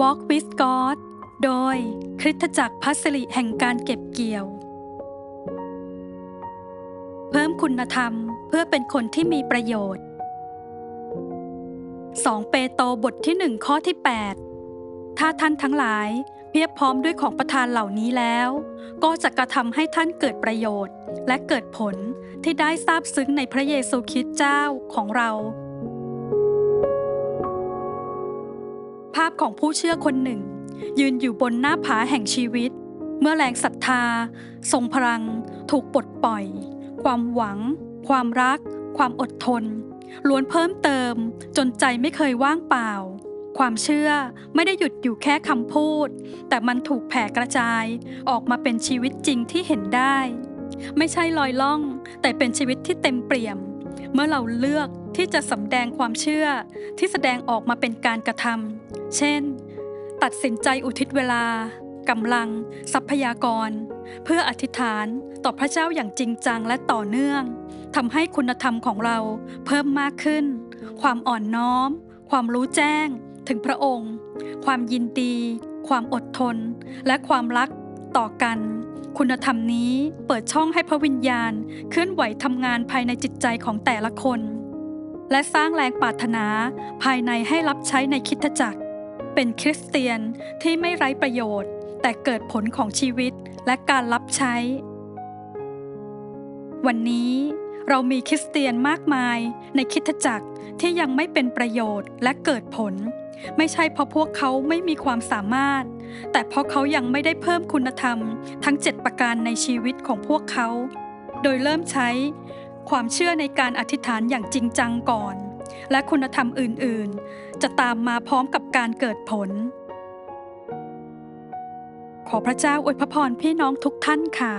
Walk with God โดยคริสตจักรพัสริแห่งการเก็บเกี่ยว เพิ่มคุณธรรมเพื่อเป็นคนที่มีประโยชน์ 2 เปโตรบทที่ 1 ข้อที่ 8 ถ้าท่านทั้งหลายเพียบพร้อมด้วยของประทานเหล่านี้แล้ว ก็จะกระทำให้ท่านเกิดประโยชน์ และเกิดผลที่ได้ทราบซึ้งในพระเยซูคริสต์เจ้าของเรา ของผู้เชื่อคนหนึ่ง ยืนอยู่บนหน้าผาแห่งชีวิต เมื่อแรงศรัทธา ทรงพลัง ถูกปลดปล่อย ความหวัง ความรัก ความอดทน ล้วนเพิ่มเติม จนใจไม่เคยว่างเปล่า ความเชื่อไม่ได้หยุดอยู่แค่คำพูด แต่มันถูกแผ่กระจาย ออกมาเป็นชีวิตจริงที่เห็นได้ ไม่ใช่ลอยล่อง แต่เป็นชีวิตที่เต็มเปี่ยม เมื่อเราเลือกที่จะสำแดงความเชื่อที่แสดงออกมาเป็นการกระทำเช่น ตัดสินใจอุทิศเวลากำลัง ทรัพยากร เพื่ออธิษฐานต่อพระเจ้าอย่างจริงจังและต่อเนื่องทำให้คุณธรรมของเราเพิ่มมากขึ้น ความอ่อนน้อม ความรู้แจ้ง ถึงพระองค์ ความยินดี ความอดทน และความรัก ต่อกัน คุณธรรมนี้เปิดช่องให้พระวิญญาณเคลื่อนไหวทำงานภายในจิตใจของแต่ละคน และสร้างแรงปรารถนาภายในให้รับใช้ในคิดจักร เป็นคริสเตียนที่ไม่ไร้ประโยชน์ แต่เกิดผลของชีวิตและการรับใช้ วันนี้เรามีคริสเตียนมากมายในคิดจักรที่ยังไม่เป็นประโยชน์และเกิดผล ไม่ใช่เพราะพวกเขาไม่มีความสามารถ แต่เพราะเขายังไม่ได้เพิ่มคุณธรรมทั้ง 7 ประการในชีวิตของพวกเขา โดยเริ่มใช้ความเชื่อในการอธิษฐานอย่างจริงจังก่อน และคุณธรรมอื่นๆ จะตามมาพร้อมกับการเกิดผล ขอพระเจ้าอวยพระพรพี่น้องทุกท่านค่ะ